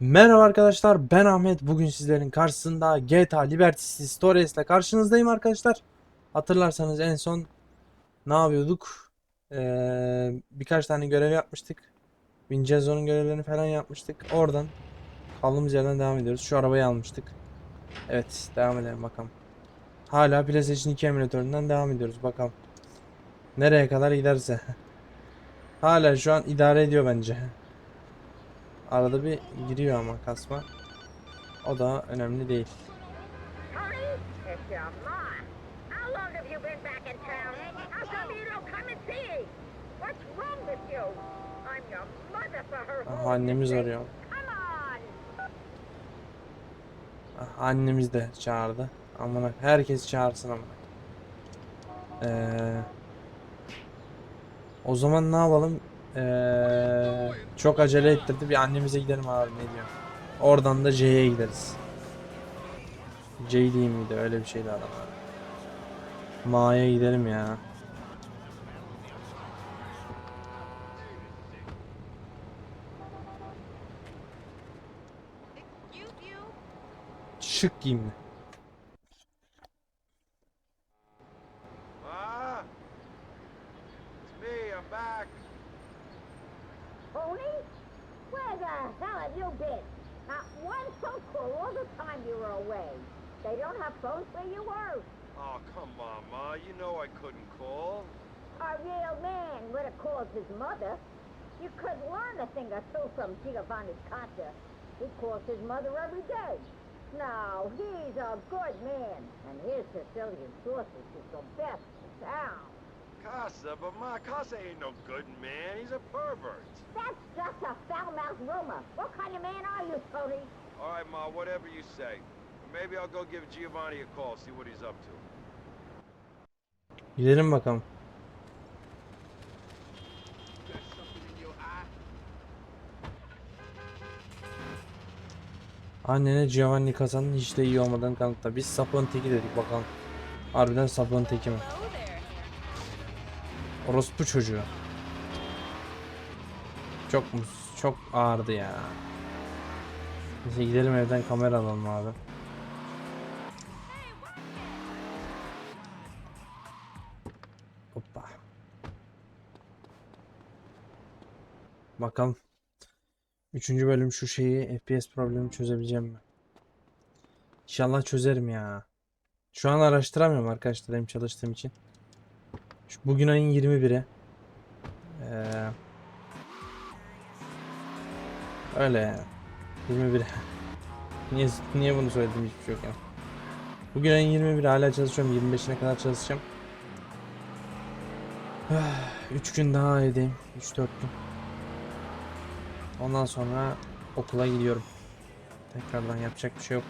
Merhaba arkadaşlar ben Ahmet. Bugün sizlerin karşısında GTA Liberty City Stories ile karşınızdayım arkadaşlar. Hatırlarsanız en son ne yapıyorduk? Ee, birkaç tane görev yapmıştık. Vincenzo'nun görevlerini falan yapmıştık. Oradan kaldığımız yerden devam ediyoruz. Şu arabayı almıştık. Evet devam edelim bakalım. Hala PlayStation 2 emülatöründen devam ediyoruz. Bakalım Nereye kadar giderse. Hala şu an idare ediyor bence Arada bir giriyor ama kasma. O da önemli değil. Aha, annemiz arıyor. Come on. Ah, Annemiz de çağırdı. Amına herkes çağırsın amına. Ee, o zaman ne yapalım? Ee, çok acele ettirdi. Bir annemize gidelim abi ne diyor. Oradan da J'ye gideriz. J değil miydi? Öyle bir şeydi adam. Ma'ya gidelim ya. Şık giyimli. Away. They don't have phones where you were. Oh, come on, Ma. You know I couldn't call. A real man would have called his mother. You could learn a thing or two from Giovanni Conta. He calls his mother every day. Now, he's a good man, and his Sicilian sausage is the best in town. Casa, but Ma, Casa ain't no good man. He's a pervert. That's just a foul-mouthed rumor. What kind of man are you, Tony? All right, Ma, whatever you say. Maybe I'll go give Giovanni a call, see what he's up to. Gidelim bakalım. Annene Giovanni Casa'nın hiç de iyi olmadığını kanıtla. Biz sapığın teki dedik bakalım. Harbiden sapığın teki mi? Orospu çocuğu. Çok? Çok ağırdı ya. Neyse gidelim evden kamera alalım abi. Bakalım. Üçüncü bölüm şu şeyi FPS problemi çözebileceğim mi? İnşallah çözerim ya. Şu an araştıramıyorum arkadaşlar benim çalıştığım için. Şu bugün ayın 21'i. Ee, öyle ya. 21. niye niye bunu söyledim hiçbir şey yok yani. Bugün ayın 21 hala çalışıyorum. 25'ine kadar çalışacağım. 3 gün daha evdeyim. 3-4 gün. Ondan sonra okula gidiyorum. Tekrardan yapacak bir şey yok.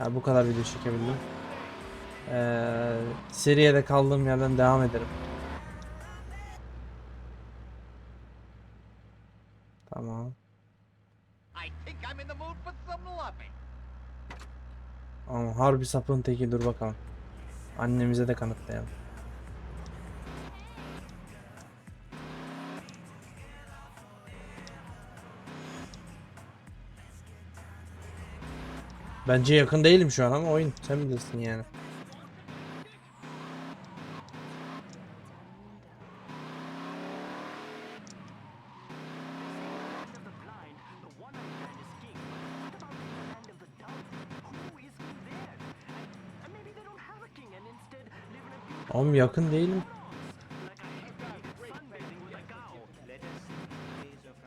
Ya bu kadar video çekebildim. Ee, seriye de kaldığım yerden devam ederim. Tamam. Ama harbi sapın teki dur bakalım. Annemize de kanıtlayalım. Bence yakın değilim şu an ama oyun sen bilirsin yani. Oğlum yakın değilim.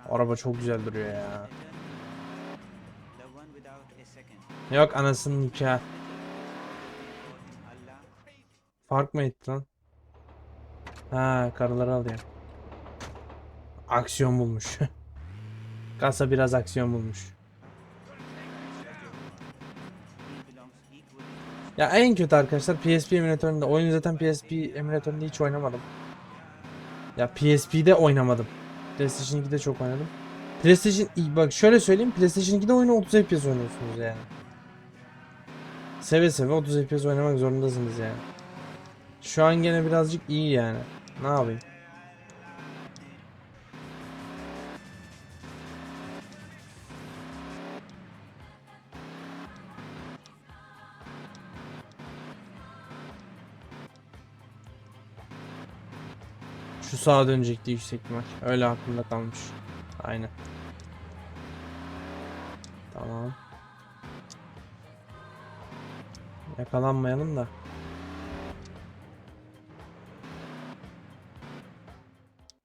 Araba çok güzel duruyor ya. Yok anasının nikahı. Fark mı etti lan? Ha karıları alıyor. Aksiyon bulmuş. Kasa biraz aksiyon bulmuş. Ya en kötü arkadaşlar PSP emülatöründe. Oyunu zaten PSP emülatöründe hiç oynamadım. Ya PSP'de oynamadım. PlayStation 2'de çok oynadım. PlayStation bak şöyle söyleyeyim PlayStation 2'de oyunu 30 FPS oynuyorsunuz yani. Seve seve 30 FPS oynamak zorundasınız yani. Şu an gene birazcık iyi yani. Ne yapayım? Şu sağa dönecekti yüksek ihtimal. Öyle aklımda kalmış. Aynen. Tamam. Yakalanmayalım da.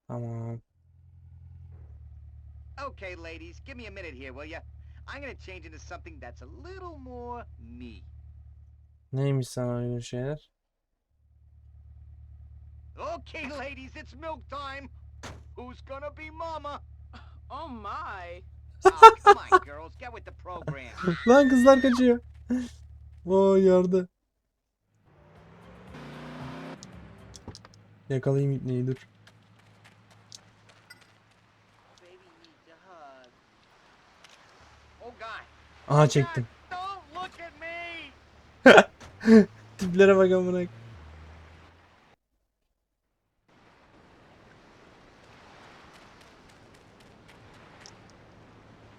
Tamam. Okay, ladies, give me a minute here, will ya? I'm gonna change into something that's a little more me. Neymiş sana uygun şeyler? Okay, ladies, it's milk time. Who's gonna be mama? Oh my. Oh, come on, girls, get with the program. Lan kızlar kaçıyor. Oo yardı. Yakalayayım ipneyi dur. Aha çektim. Tiplere bak amına.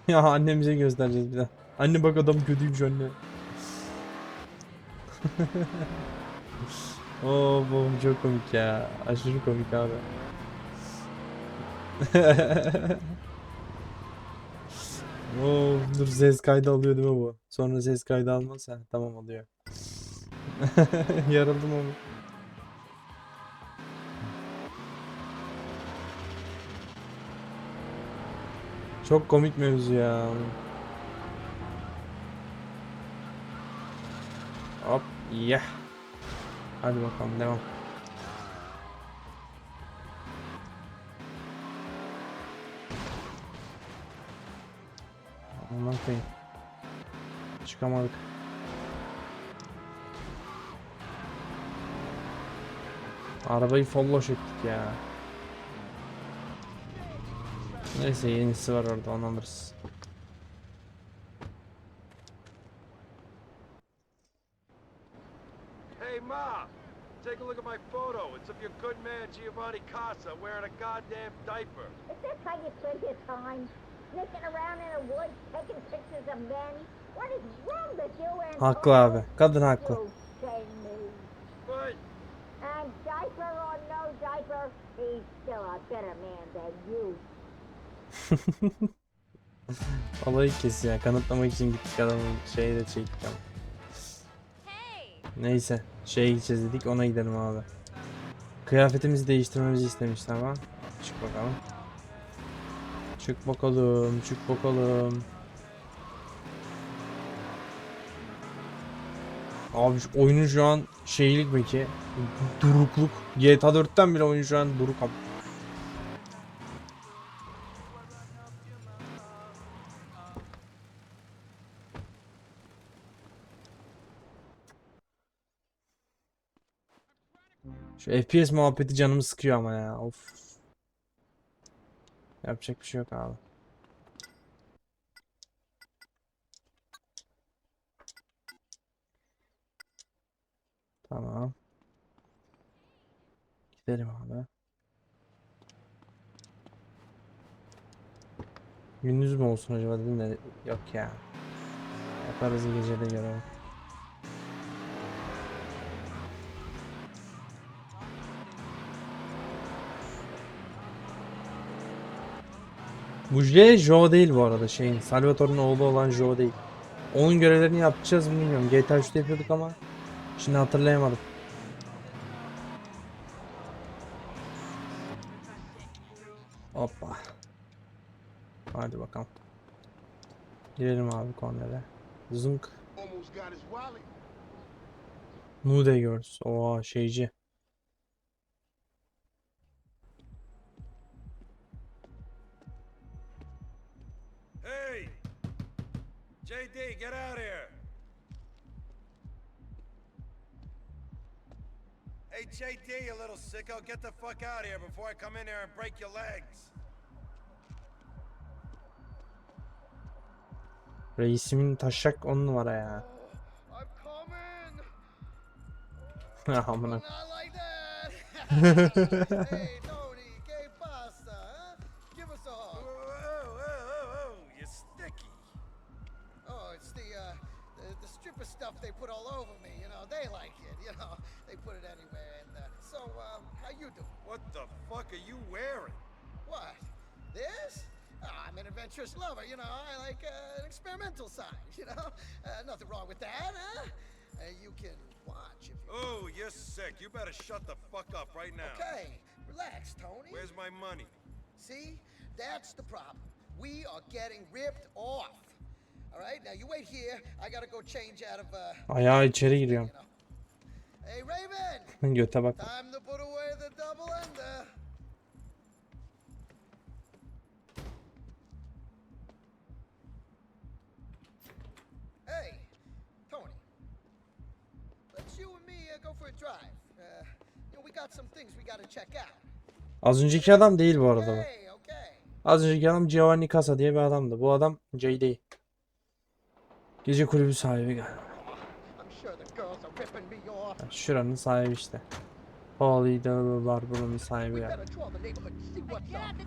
Ya annemize göstereceğiz bir daha. Anne bak adam kötüymüş anne. Oo bu çok komik ya. Aşırı komik abi. Oo dur ses kaydı alıyor değil mi bu? Sonra ses kaydı almazsa tamam alıyor. Yarıldım ama. Çok komik mevzu ya. Yeah. Hadi bakalım devam. Aman koyayım. Çıkamadık. Arabayı folloş ettik ya. Neyse yenisi var orada onu alırız. Hey, Ma! Take a look at my photo. It's of your good man Giovanni Casa wearing a goddamn diaper. Is this how you spend your time? Sneaking around in the woods, taking pictures of men? What is wrong with you and Haklı abi. Kadın haklı. And diaper or no diaper, he's still a better man than you. Olayı kes ya. Kanıtlamak için gittik adamın şeyi de çektik ama. Neyse. Şeye gideceğiz dedik ona gidelim abi. Kıyafetimizi değiştirmemizi istemişti ama. Çık bakalım. Çık bakalım. Çık bakalım. Abi oyunun şu an şeylik peki. Durukluk. GTA 4'ten bile oyun şu an duruk Şu FPS muhabbeti canımı sıkıyor ama ya. Of. Yapacak bir şey yok abi. Tamam. Gidelim abi. Gündüz mü olsun acaba dedim de yok ya. Yaparız gecede görelim. Bu J, Joe değil bu arada şeyin. Salvatore'un oğlu olan Joe değil. Onun görevlerini yapacağız mı bilmiyorum. GTA 3'te yapıyorduk ama şimdi hatırlayamadım. Hoppa. Hadi bakalım. Girelim abi kornere. Zunk. Nude Girls. Oha şeyci. JD, you little sicko, get the fuck out of here before I come in here and break your legs. Reisimin taşak on numara ya. I'm coming. Amına. Not like that. hey, Tony, ¿qué pasa? Huh? Give us a Whoa, hug. whoa, whoa, whoa, you're sticky. Oh, it's the uh, the, the stripper stuff they put all over me, you know, they like it, you know. They put it anywhere. You doing? What the fuck are you wearing? What? This? Oh, I'm an adventurous lover, you know. I like uh, an experimental side, you know. Uh, nothing wrong with that, huh? Uh, you can watch if you. Oh, you're sick. You better shut the fuck up right now. Okay, relax, Tony. Where's my money? See, that's the problem. We are getting ripped off. All right, now you wait here. I gotta go change out of, uh, Ayağı içeri you giriyorum. know. Hey, Raven, Göte bak. time to put away the double ender. Hey, Tony. Let's you and me uh, go for a drive. Uh, you know, we got some things we gotta check out. Az önceki adam değil bu arada. Okay, okay. Az önceki adam Giovanni Casa diye bir adamdı. Bu adam JD. Gece kulübü sahibi galiba. I'm sure the girls are ripping me off. Yani Şuranın sahibi işte. Pauli var buranın sahibi.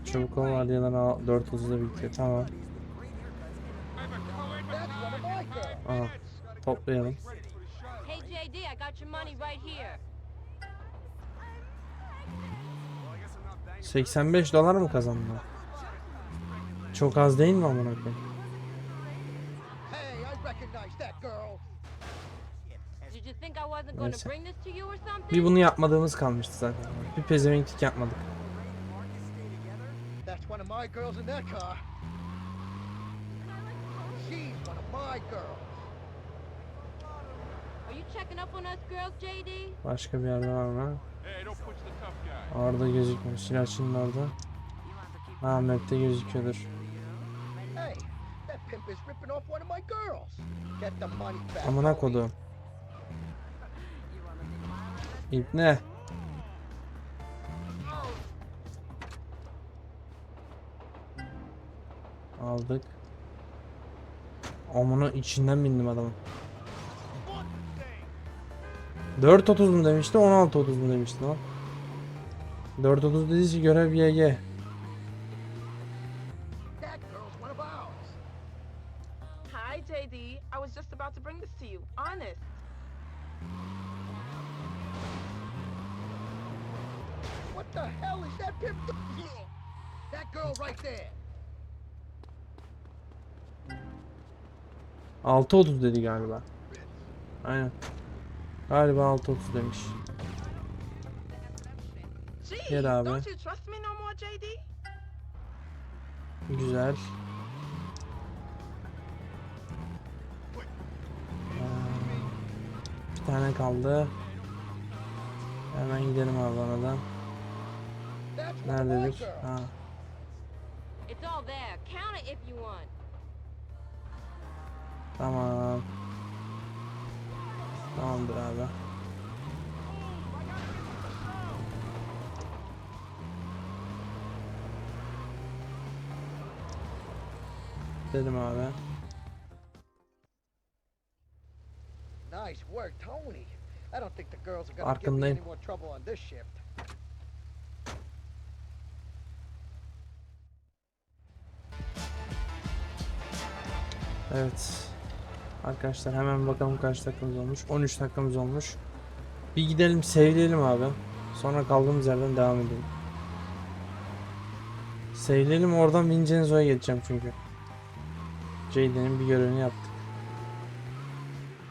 Çabuk ol vardiyadan al 4.30'da bitiyor. Tamam. Aha. Toplayalım. Hey JD, I got your money right here. 85 dolar mı kazandı? Çok az değil mi amına koyayım? Neyse. to bring this to you or something? Bir bunu yapmadığımız kalmıştı zaten. Bir pezevenklik yapmadık. Başka bir yerde var mı? Orada gözükmüyor. Silahçının orada. Ha map'te gözüküyordur. Hey, that İbne. Aldık. Amına içinden bindim adamın. 4.30 mu demişti 16.30 mu demişti lan? 4.30 dediyse görev YG. 6.30 dedi galiba. Aynen. Galiba 6.30 demiş. Gel abi. don't you trust me no more, JD? Güzel. Ee, Bir tane kaldı. Hemen gidelim abi my Nerededir? Ha. It's all there. Count it if you want. Tamam. Tamamdır abi. Dedim abi. Nice work, Tony. I don't think the girls are gonna give me any more trouble on this shift. Evet. Arkadaşlar hemen bakalım kaç dakikamız olmuş. 13 dakikamız olmuş. Bir gidelim sevleyelim abi. Sonra kaldığımız yerden devam edelim. Sevleyelim oradan Vincenzo'ya geçeceğim çünkü. Jaden'in bir görevini yaptık.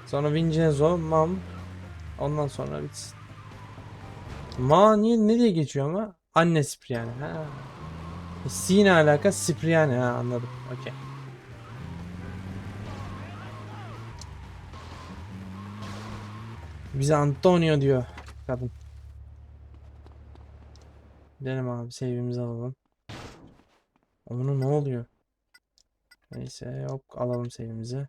Sonra Vincenzo, Mam. Ondan sonra bitsin. Ma niye ne diye geçiyor ama? Anne Cipriani. Ha. C ne alaka? Cipriani ha anladım. Okey. Bize Antonio diyor kadın. Gidelim abi save'imizi alalım. Onun ne oluyor? Neyse yok alalım save'imizi.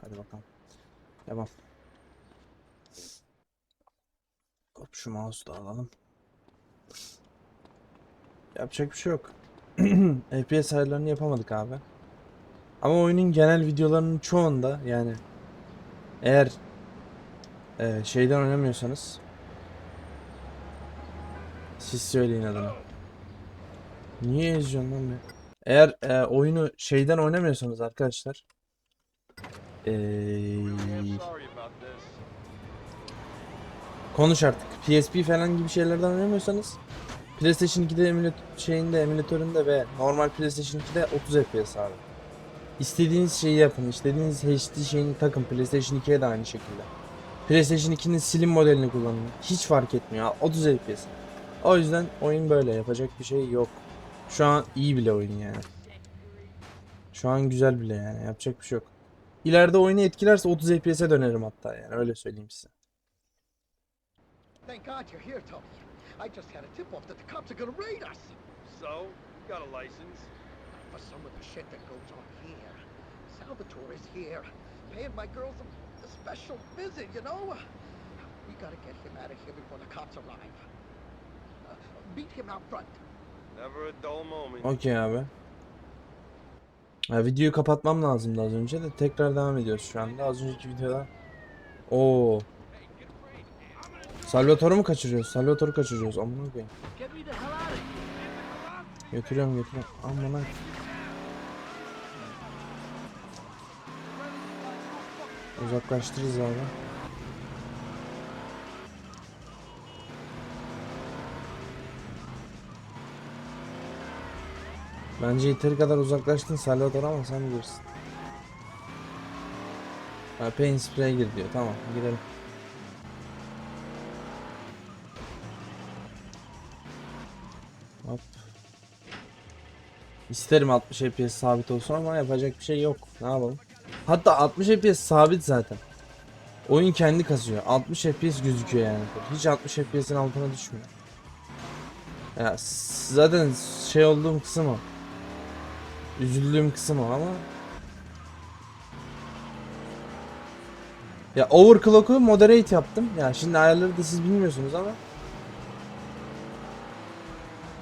Hadi bakalım. Devam. Hop şu mouse'u da alalım. Yapacak bir şey yok. FPS ayarlarını yapamadık abi. Ama oyunun genel videolarının çoğunda yani eğer e, şeyden oynamıyorsanız siz söyleyin adını. Niye eziyorsun lan be? Eğer e, oyunu şeyden oynamıyorsanız arkadaşlar this. konuş artık. PSP falan gibi şeylerden oynamıyorsanız PlayStation 2'de emülat şeyinde emülatöründe ve normal PlayStation 2'de 30 FPS abi. İstediğiniz şeyi yapın. istediğiniz HD şeyini takın. PlayStation 2'ye de aynı şekilde. PlayStation 2'nin slim modelini kullanın. Hiç fark etmiyor. 30 FPS. O yüzden oyun böyle. Yapacak bir şey yok. Şu an iyi bile oyun yani. Şu an güzel bile yani. Yapacak bir şey yok. İleride oyunu etkilerse 30 FPS'e dönerim hatta yani. Öyle söyleyeyim size. Thank God you're here, Tony. I just had a tip-off that the cops are gonna raid us. So, you got a license? For some of the shit that goes on here. Salvatore is here, paying my girls a, a special visit, you know? We gotta get him out of here before the cops arrive. Uh, meet him out front. Never a dull moment. Okey abi. Ha, videoyu kapatmam lazımdı az önce de tekrar devam ediyoruz şu anda. Az önceki videoda. Oo. Salvatore'u mu kaçırıyoruz? Salvatore'u kaçırıyoruz. Amına koyayım. Götürüyorum götürüyorum. Amına. Uzaklaştırırız abi. Bence yeteri kadar uzaklaştın Salvatore ama sen bilirsin. Ha, pain spray gir diyor. Tamam girelim. Hop. İsterim 60 FPS sabit olsun ama yapacak bir şey yok. Ne yapalım? Hatta 60 FPS sabit zaten. Oyun kendi kasıyor. 60 FPS gözüküyor yani. Hiç 60 FPS'in altına düşmüyor. Ya zaten şey olduğum kısım o. Üzüldüğüm kısım o ama Ya overclock'u moderate yaptım. Ya şimdi ayarları da siz bilmiyorsunuz ama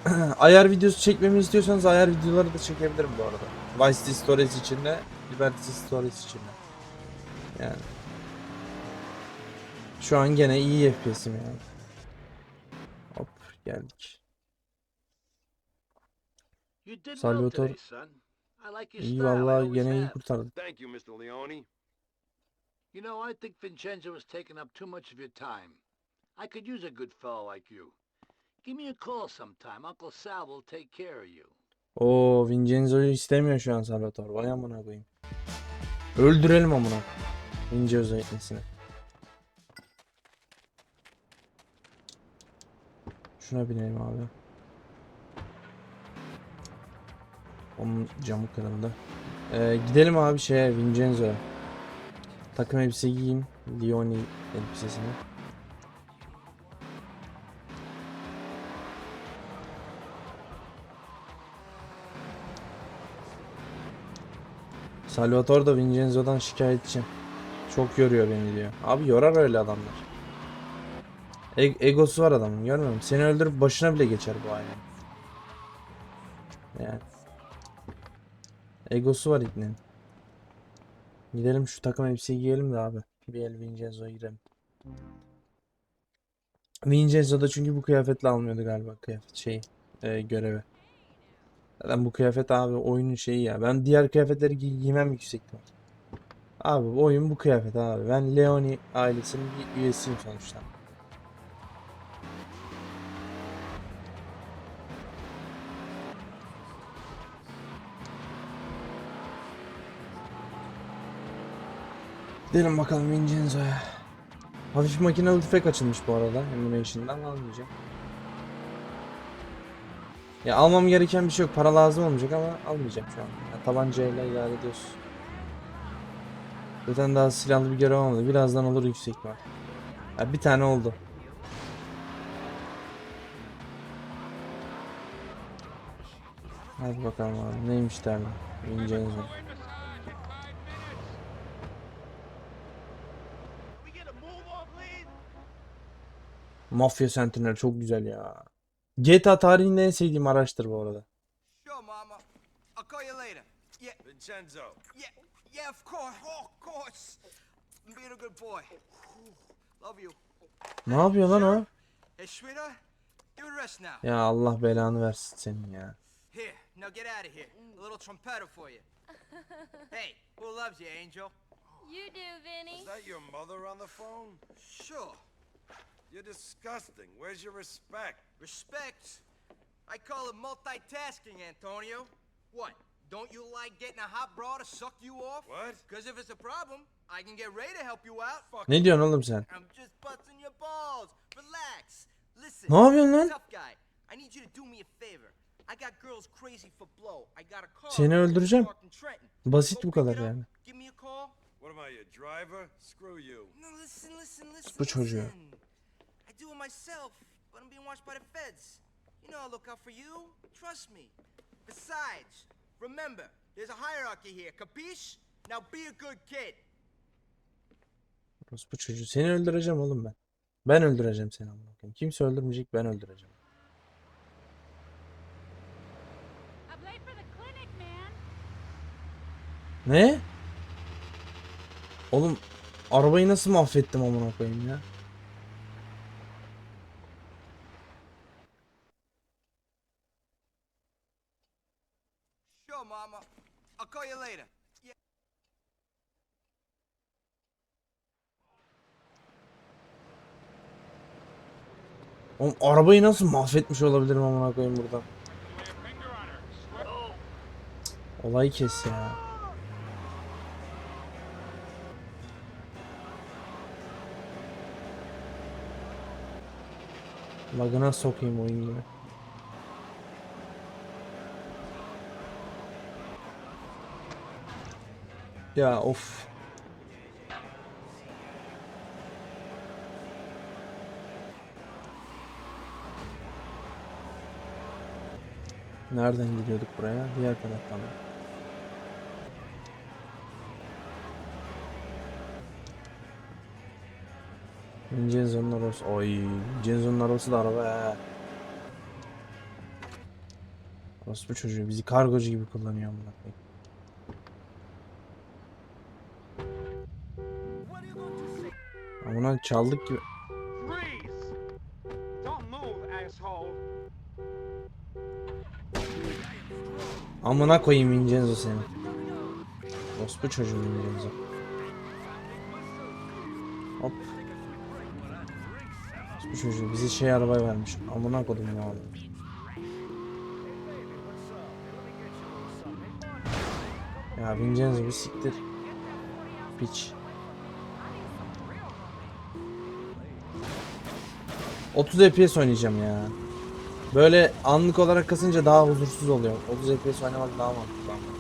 ayar videosu çekmemi istiyorsanız ayar videoları da çekebilirim bu arada. Vice City Stories için Liberty Stories için. Yani. Şu an gene iyi FPS'im yani. Hop geldik. Salvatore. İyi vallahi gene iyi. Thank you, Mr. Leone. You know, I think Vincenzo was taking up too much of your time. I could use a good fellow like you. Give me a call sometime. Uncle Sal will take care of you. Oo Vincenzo'yu istemiyor şu an Salvatore. Vay amına koyayım. Öldürelim amına. Vincenzo etmesini. Şuna binelim abi. Onun camı kırıldı. Ee, gidelim abi şeye Vincenzo'ya. Takım elbise giyeyim. Leoni elbisesini. Salvatore da Vincenzo'dan şikayetçi. Çok yoruyor beni diyor. Abi yorar öyle adamlar. E- egosu var adamın görmüyor musun? Seni öldürüp başına bile geçer bu aynen. Yani. Egosu var ibnenin. Gidelim şu takım elbiseyi giyelim de abi. Bir el Vincenzo'ya girelim. Vincenzo da çünkü bu kıyafetle almıyordu galiba kıyafet şeyi e, görevi. Zaten bu kıyafet abi oyunun şeyi ya. Ben diğer kıyafetleri giy giymem yüksek ihtimal. Abi oyun bu kıyafet abi. Ben Leoni ailesinin bir üyesiyim sonuçta. Gidelim bakalım Vincenzo'ya. Hafif makinalı tüfek açılmış bu arada. Animation'dan almayacağım. Ya almam gereken bir şey yok. Para lazım olmayacak ama almayacağım şu an. Ya, tabancayla idare ediyoruz. Zaten daha silahlı bir görev olmadı. Birazdan olur yüksek ihtimal. Ya bir tane oldu. Hadi bakalım abi. Neymiş move on, please? Mafya Sentinel çok güzel ya. GTA tarihinde en sevdiğim araçtır bu arada. Sure, Mama. I'll call you later. Yeah, Vincenzo. yeah, yeah, of course. Oh, of course. I'm being a good boy. Love you. Ne yapıyor lan o? Hey, sweetheart, give it a rest now. Ya Allah belanı versin senin ya. Here, now get out of here. A little trumpeter for you. hey, who loves you, Angel? You do, Vinny. Is that your mother on the phone? Sure. You're disgusting. Where's your respect? Respect? I call it multitasking, Antonio. What? Don't you like getting a hot bra to suck you off? What? Because if it's a problem, I can get Ray to help you out. Fuck, Ne diyorsun oğlum sen? I'm just busting your balls. Relax. Listen. Ne yapıyorsun lan? Tough guy. I need you to do me a favor. I got girls crazy for blow. I got a car. Seni öldüreceğim. Basit bu kadar yani. Give me a call. What am I, your driver? Screw you. No, listen, listen, listen. Bu çocuğu. listen. I do it myself, but I'm being watched by the feds. You know I'll look out for you. Trust me. Besides, remember, there's a hierarchy here. Capiche? Now be a good kid. Bu çocuğu. Seni öldüreceğim oğlum ben. Ben öldüreceğim seni amına koyayım. Kimse öldürmeyecek ben öldüreceğim. I'm late for the clinic, man. Ne? Oğlum arabayı nasıl mahvettim amına koyayım ya? I'll call you later. Oğlum arabayı nasıl mahvetmiş olabilirim amına koyayım burada? Olayı kes ya. Lagına sokayım oyun gibi. Ya of. Nereden gidiyorduk buraya? Diğer taraftan. mı? Vincenzo'nun arabası. Oy, Vincenzo'nun arabası da araba ya. Orospu çocuğu bizi kargocu gibi kullanıyor amına koyayım. Amına çaldık gibi. Amına koyayım Vincenzo seni. Orospu çocuğu Vincenzo. Hop. Orospu çocuğu bizi şey arabaya vermiş. Amına koydum ya abi. Ya Vincenzo bir siktir. Piç. 30 FPS oynayacağım ya. Böyle anlık olarak kasınca daha huzursuz oluyor. 30 FPS oynamak daha mantıklı. ama.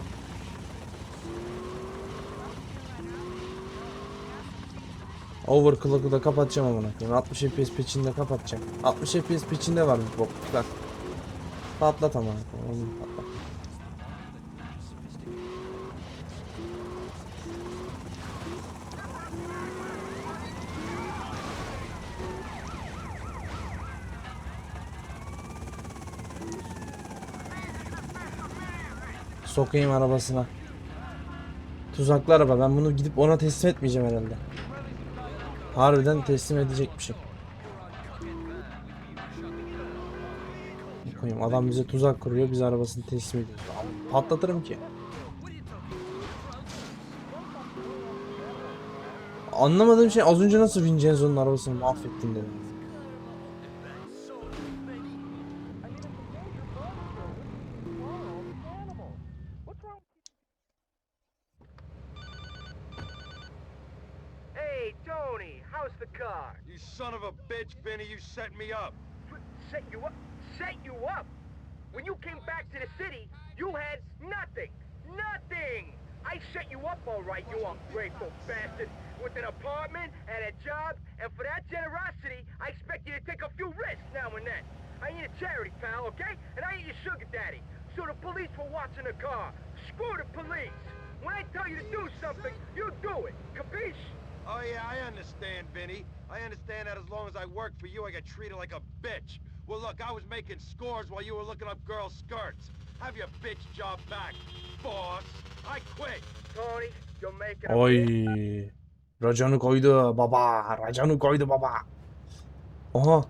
Overclock'u da kapatacağım amına koyayım. 60 FPS pitch'ini kapatacağım. 60 FPS pitch'inde var bir bokluklar. Patlat koyayım. Oğlum patlat. Sokayım arabasına. Tuzaklı araba. Ben bunu gidip ona teslim etmeyeceğim herhalde. Harbiden teslim edecekmişim. Koyayım adam bize tuzak kuruyor biz arabasını teslim ediyoruz. Patlatırım ki. Anlamadığım şey az önce nasıl Vincenzo'nun arabasını mahvettin dedim. Son of a bitch, Benny, you set me up. Set you up? Set you up? When you came back to the city, you had nothing. Nothing! I set you up all right, you ungrateful bastard. With an apartment and a job, and for that generosity, I expect you to take a few risks now and then. I ain't a charity, pal, okay? And I ain't your sugar daddy. So the police were watching the car. Screw the police! When I tell you to do something, you do it. Capiche? Oh, yeah, I understand, Vinny. I understand that as long as I work for you, I get treated like a bitch. Well, look, I was making scores while you were looking up girls' skirts. Have your bitch job back, boss. I quit. Tony, you're making a Oy. Raconu koydu baba. Raconu koydu baba. Aha.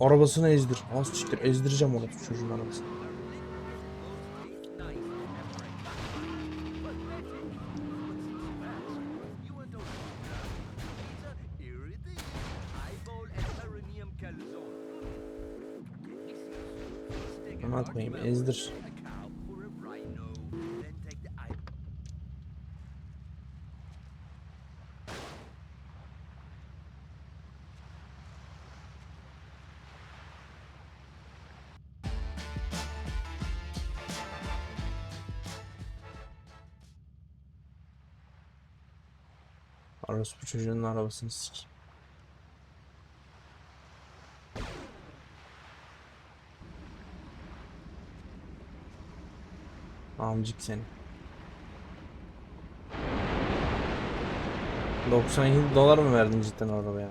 Arabasını ezdir. Az siktir ezdireceğim onu çocuğun arabasını. Atmayayım ezdir. Orospu çocuğunun arabasını sik. Amcık seni. 97 dolar mı verdin cidden arabaya?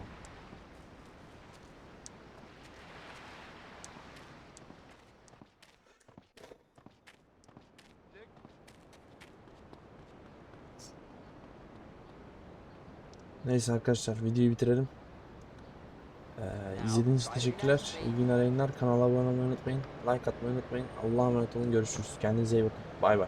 Neyse arkadaşlar videoyu bitirelim. İzlediğiniz için teşekkürler. İyi günler yayınlar. Kanala abone olmayı unutmayın. Like atmayı unutmayın. Allah'a emanet olun. Görüşürüz. Kendinize iyi bakın. Bay bay.